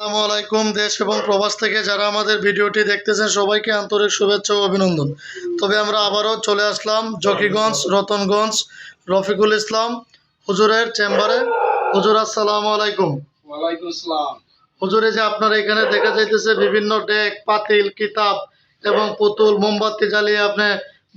আসসালামু আলাইকুম দেশ এবং প্রবাস থেকে যারা আমাদের ভিডিওটি দেখতেছেন সবাইকে আন্তরিক শুভেচ্ছা ও অভিনন্দন। তবে আমরা আবারও চলে আসলাম জকিগঞ্জ রতনগঞ্জ রফিকুল ইসলাম হুজুরের চেম্বারে। হুজুর আসসালামু আলাইকুম। ওয়ালাইকুম আসসালাম। হুজুরে যে আপনার এখানে দেখা যাইতেছে বিভিন্ন ডেক পাতিল কিতাব এবং পুতুল মোমবাতি জ্বালিয়ে আপনি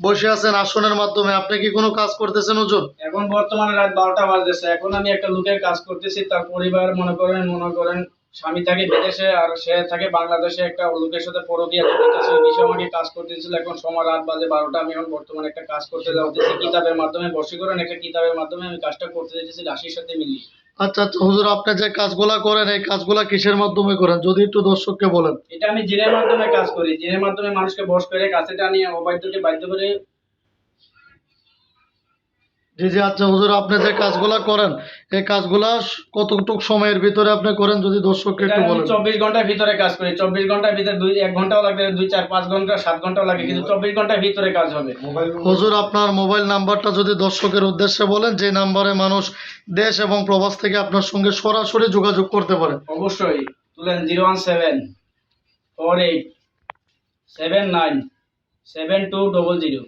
বসে আছেন আসনের মাধ্যমে। আপনি কি কোনো কাজ করতেছেন হুজুর? এখন বর্তমানে রাত বারোটা বাজতেছে। এখন আমি একটা লোকের কাজ করতেছি তার পরিবার মনে করেন মনে করেন স্বামী থাকে বিদেশে আর সে থাকে বাংলাদেশে একটা লোকের সাথে পরকিয়া করতেছে বিষয়ে আমাকে কাজ করতেছিল এখন সময় রাত বাজে বারোটা আমি এখন বর্তমানে একটা কাজ করতে যাচ্ছি কিতাবের মাধ্যমে বসীকরণ একটা কিতাবের মাধ্যমে আমি কাজটা করতে যাচ্ছি রাশির সাথে মিলিয়ে। আচ্ছা আচ্ছা হুজুর আপনি যে কাজগুলা করেন এই কাজগুলা কিসের মাধ্যমে করেন? যদি একটু দর্শককে বলেন। এটা আমি জিনের মাধ্যমে কাজ করি জিনের মাধ্যমে মানুষকে বস করে কাছে টানিয়ে অবাধ্যকে বাধ্য করে জি জি আচ্ছা হুজুর আপনি যে কাজগুলা করেন এই কাজগুলা কতটুকু সময়ের ভিতরে আপনি করেন যদি দর্শককে একটু বলেন? চব্বিশ ঘণ্টার ভিতরে কাজ করি। চব্বিশ ঘণ্টার ভিতরে দুই এক ঘন্টাও লাগে দুই চার পাঁচ ঘণ্টা সাত ঘন্টাও লাগে কিন্তু চব্বিশ ঘণ্টার ভিতরে কাজ হবে। হুজুর আপনার মোবাইল নাম্বারটা যদি দর্শকের উদ্দেশ্যে বলেন যে নাম্বারে মানুষ দেশ এবং প্রবাস থেকে আপনার সঙ্গে সরাসরি যোগাযোগ করতে পারে। অবশ্যই তুলেন zero one seven four eight seven nine seven two double zero.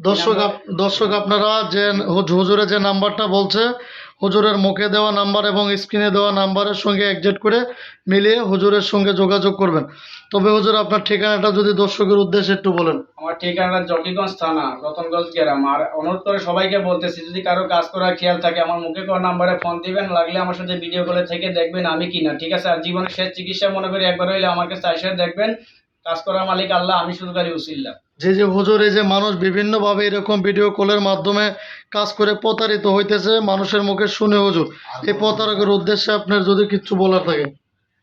দর্শক দর্শক আপনারা যে হুজ- হুজুরে যে নাম্বারটা বলছে হুজুরের মুখে দেওয়া নাম্বার এবং স্ক্রিনে দেওয়া নাম্বারের সঙ্গে একজেট করে মিলিয়ে হুজুরের সঙ্গে যোগাযোগ করবেন। তবে হুজুর আপনার ঠিকানাটা যদি দর্শকের উদ্দেশ্যে একটু বলেন। আমার ঠিকানা জকিগঞ্জ থানা রতনগঞ্জ গ্রাম। আর অনুরোধ করে সবাইকে বলতেছি যদি কারও কাজ করার খেয়াল থাকে আমার মুখে করা নাম্বারে ফোন দিবেন লাগলে আমার সাথে ভিডিও কলে থেকে দেখবেন আমি কিনা ঠিক আছে? আর জীবনের শেষ চিকিৎসা মনে করি একবার হইলে আমার কাছে এসে দেখবেন কাজ করার মালিক আল্লাহ আমি শুধু খালি উসিল্লা। যে যে হুজুর এই যে মানুষ বিভিন্নভাবে এরকম ভিডিও কলের মাধ্যমে কাজ করে প্রতারিত হইতেছে মানুষের মুখে শুনে হুজুর। এই প্রতারকের উদ্দেশ্যে আপনার যদি কিছু বলার থাকে।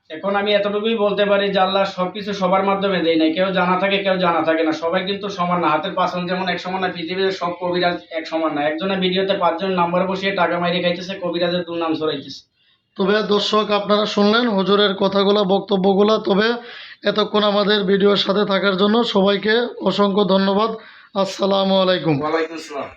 এখন আমি এতটুকুই বলতে পারি যে আল্লাহ সবকিছু সবার মাধ্যমে দেয় নাই। কেউ জানা থাকে কেউ জানা থাকে না। সবাই কিন্তু সমান না। হাতের পাশন যেমন এক সমান না পৃথিবীর সব কবিরাজ এক সমান না। একজনের ভিডিওতে পাঁচজন নাম্বার বসিয়ে টাকা মাইরে খাইতেছে কবিরাজের দুর্নাম ছড়াইতেছে। তবে দর্শক আপনারা শুনলেন হুজুরের কথাগুলো বক্তব্যগুলো। তবে এতক্ষণ আমাদের ভিডিওর সাথে থাকার জন্য সবাইকে অসংখ্য ধন্যবাদ। আসসালামু আলাইকুম। ওয়ালাইকুম আসসালাম।